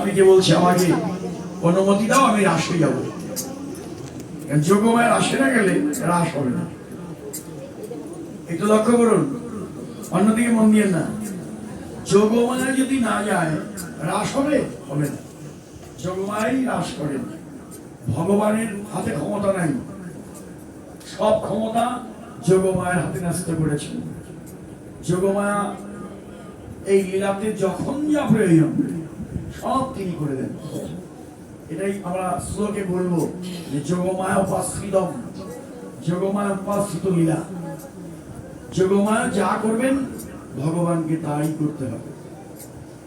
আমি কে বলছি আমাকে? অনুমতি দাও, আমি রাসে যাব। যোগমায় রাসে না গেলে রাস হবে না। একটু লক্ষ্য করুন, অন্যদিকে মন দিয়ে না। যোগমায় যদি না যায় রাস হবে? হবে না। যোগমায় রাস করেন ভগবানের হাতে ক্ষমতা নাই। সব ক্ষমতা যোগমায়ের হাতে ন্যস্ত করেছেন যোগমায়া এই লীলাতে যখন যা প্রয়োজন সব তিনি করে দেন। এটাই আমরা শ্লোকে বলব যে যোগমায়া উপাশ্রিতম যোগমায়া উপাশ্রিত লীলা যোগমায়া যা করবেন, ভগবানকে তাই করতে হবে।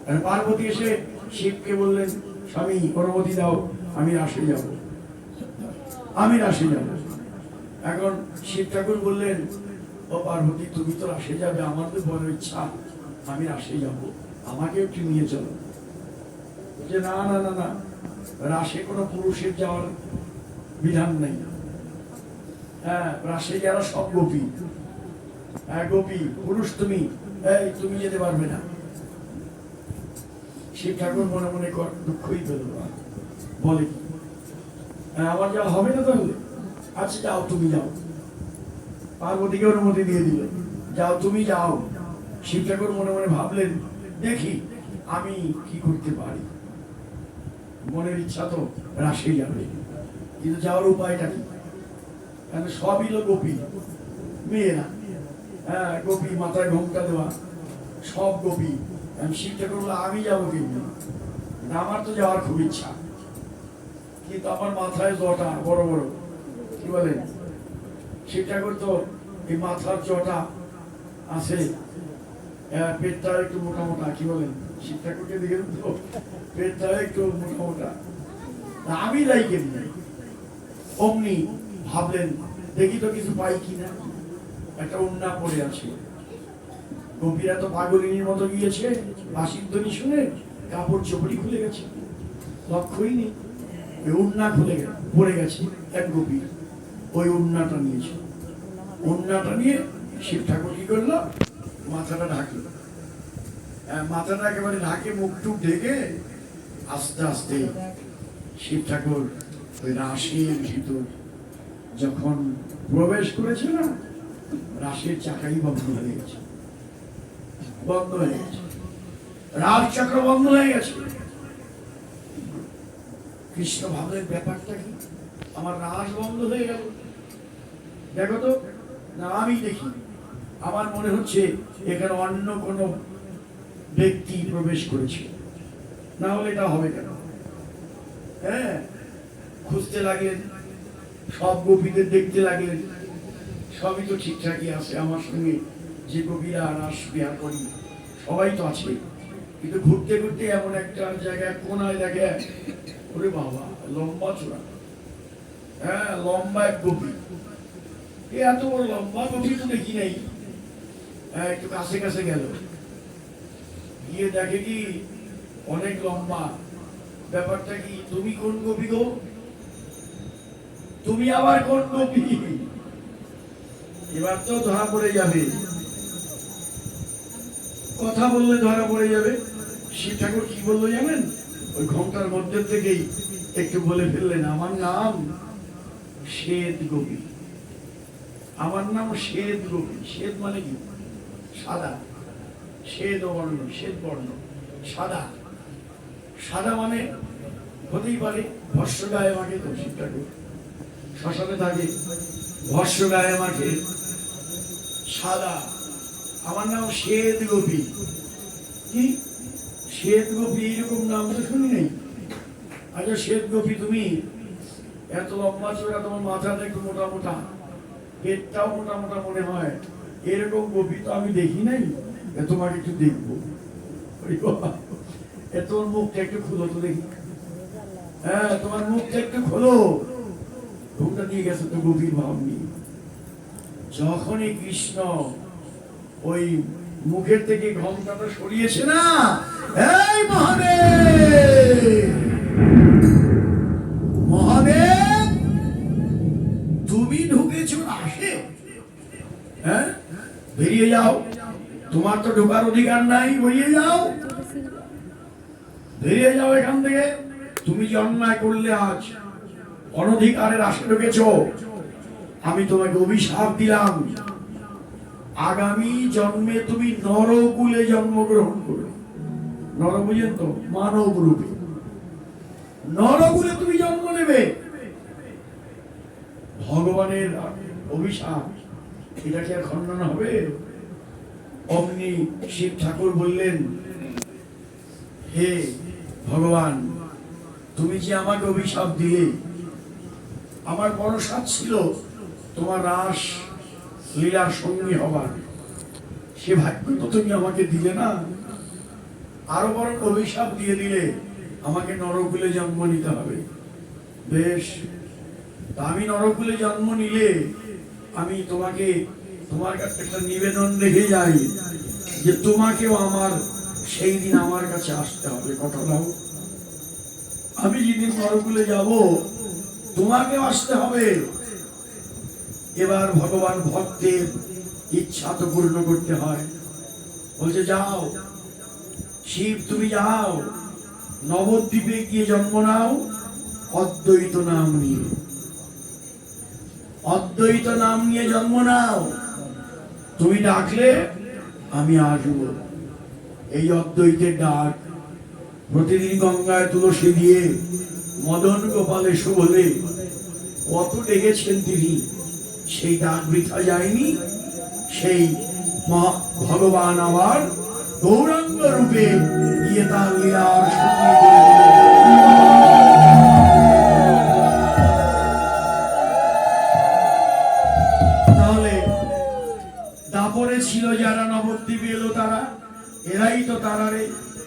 আর পার্বতী এসে শিবকে বললেন, স্বামী, অনুমতি দাও, আমি রাসে যাব। আমি রাসে যাব। এখন শিব ঠাকুর বললেন, ও পার্বতী, তুমি তো রাসে যাবে, আমার তো বড় ইচ্ছা। আমি রাসে যাব। আমাকে একটু নিয়ে চলো। যে না না না না রাসে কোনো পুরুষের যাওয়ার বিধান নেই। হ্যাঁ রাসে যারা সব গোপী। হ্যাঁ গোপী পুরুষ তুমি এই তুমি যেতে পারবে না। শিব ঠাকুর মনে মনে দুঃখই পেল বলে কি? হ্যাঁ, আমার যাওয়া হবে না তাহলে? আচ্ছা যাও তুমি যাও। পার্বতীকে অনুমতি দিয়ে দিল। যাও তুমি যাও। শিব ঠাকুর মনে মনে ভাবলেন দেখি আমি কি করতে পারি? মনের ইচ্ছা তো রাশে যাবে কিন্তু যাওয়ার উপায়টা কি? কারণ সবই হলো গোপী মেয়েরা হ্যাঁ গোপী, মাথায় ঘোমটা দেওয়া, সব গোপী। আমি শিব ঠাকুর আমি যাব কিন্তু আমার তো যাওয়ার খুব ইচ্ছা। কিন্তু আমার মাথায় জটা বড় বড়। কি বলেন শিব ঠাকুর তো এই মাথার জটা আছে। পেটটা একটু কি বলেন? তো পেটটা একটু আমি যাই কেমনি অমনি ভাবলেন, দেখি তো কিছু পাই কিনা। একটা উন্না পড়ে আছে। গোপীরা তো পাগলিনীর মতো গিয়েছে, বাসির ধ্বনি শুনে কাপড় চোপড়ি খুলে গেছে। লক্ষ্যই নেই। ওই উন্না খুলে পড়ে গেছে এক গোপী ওই উন্নাটা নিয়েছে। উন্নাটা নিয়ে শিব ঠাকুর কি করল? মাথাটা ঢাকলো। মাথাটা একেবারে ঢাকে মুখ টুক ঢেকে আস্তে আস্তে শিব ঠাকুর ওই রাশির ভিতর যখন প্রবেশ করেছে না, রাশির চাকাই বন্ধ হয়ে গেছে। বন্ধ হয়ে গেছে। রাজ চক্র বন্ধ হয়ে গেছে। কৃষ্ণ ভাবলেন ব্যাপারটা কি? আমার রাজ বন্ধ হয়ে গেল। দেখো তো, না, আমি দেখি। আমার মনে হচ্ছে এখানে অন্য কোনো ব্যক্তি প্রবেশ করেছে। না হলে এটা হবে কেন? হ্যাঁ? খুঁজতে লাগলেন, সব গোপীদের দেখতে লাগলেন, সবই তো ঠিকঠাকই আছে, আমার সঙ্গে যে গোপীরা রাস বিহার করি, সবাই তো আছে। কিন্তু ঘুরতে ঘুরতে এমন একটা জায়গায়, কোনায় দেখে, ওরে বাবা, লম্বা চূড়া। হ্যাঁ লম্বা এক গোপী। এত বড় লম্বা গোপী তো দেখি নাই। একটু কাছে কাছে গেল। গিয়ে দেখে কি অনেক লম্বা। ব্যাপারটা কি তুমি কোন গোপী গো? তুমি আবার কোন গোপী এবার তো ধরা পড়ে যাবে। কথা বললে ধরা পড়ে যাবে। শিব ঠাকুর কি বলল জানেন? ওই ঘণ্টার মধ্যে থেকেই একটু বলে ফেললেন, আমার নাম শ্বেত গোপী আমার নাম শ্বেত গোপী শ্বেত মানে কি? সাদা। শ্বেত বর্ণ শ্বেত বর্ণ। সাদা। সাদা মানে হতেই পারে ভস্য গায়ে মাঠে তো ঠাকুর শ্মশানে থাকে ভস্য গায়ে মাঠে। সাদা। আমার নাম শ্বেত গোপী। কি? শ্বেত গোপী এইরকম নাম তো শুনি নাই। আচ্ছা শ্বেত গোপী তুমি? এত লম্বা চোরা তোমার মাথাটা একটু মোটা মোটা। পেটটাও মোটা মোটা মনে হয়। এরকম গোপী তো আমি দেখি নাই। তোমাকে একটু দেখব। এ তোমার মুখটা একটু খুলো তো দেখি। হ্যাঁ তোমার মুখটা একটু খোলো। ঘুমটা দিয়ে গেছে তো গভীর ভাব নিয়ে যখনই কৃষ্ণ ওই মুখের থেকে ঘন্টাটা সরিয়েছে না, এই মহাদেব! বেরিয়ে যাও। তোমার তো ঢোকার অধিকার নাই বেরিয়ে যাও। বেরিয়ে যাও এখান থেকে। তুমি অন্যায় করলে আজ অনধিকারের আশে ঢুকেছ। আমি তোমাকে অভিশাপ দিলাম। আগামী জন্মে তুমি নরকুলে জন্মগ্রহণ করবে। নর বুঝেন তো মানব রূপে। নরকুলে তুমি জন্ম নেবে। ভগবানের অভিশাপ, এটা কি আর খণ্ডন হবে? অমনি শিব ঠাকুর বললেন, হে ভগবান, তুমি যে আমাকে অভিশাপ দিলে, আমার বড় সাথ ছিল তোমার রাস লীলার সঙ্গী হবার। সে ভাগ্য তো তুমি আমাকে দিলে না। আরও বরং অভিশাপ দিয়ে দিলে আমাকে নরকুলে জন্ম নিতে হবে। বেশ আমি নরকুলে জন্ম নিলে আমি তোমাকে তোমার কাছে একটা নিবেদন রেখে যাই যে তোমাকেও আমার সেই দিন আমার কাছে আসতে হবে, কথা দাও। আমি যেদিন নরকুলে যাব তোমাকে আসতে হবে। এবার ভগবান ভক্তের ইচ্ছা তো পূর্ণ করতে হয়। বলছে, যাও, শিব তুমি যাও, নবদ্বীপে গিয়ে জন্ম নাও, অদ্বৈত নাম নিয়ে। অদ্বৈত নাম নিয়ে জন্ম নাও তুমি ডাকলে আমি আসব। এই অদ্বৈতের ডাক। প্রতিদিন গঙ্গায় তুলসী দিয়ে মদন গোপালে বলে কত ডেকেছেন তিনি? সেই ডাক বৃথা যায়নি। সেই ভগবান আবার গৌরাঙ্গ রূপে গিয়ে তার লীলার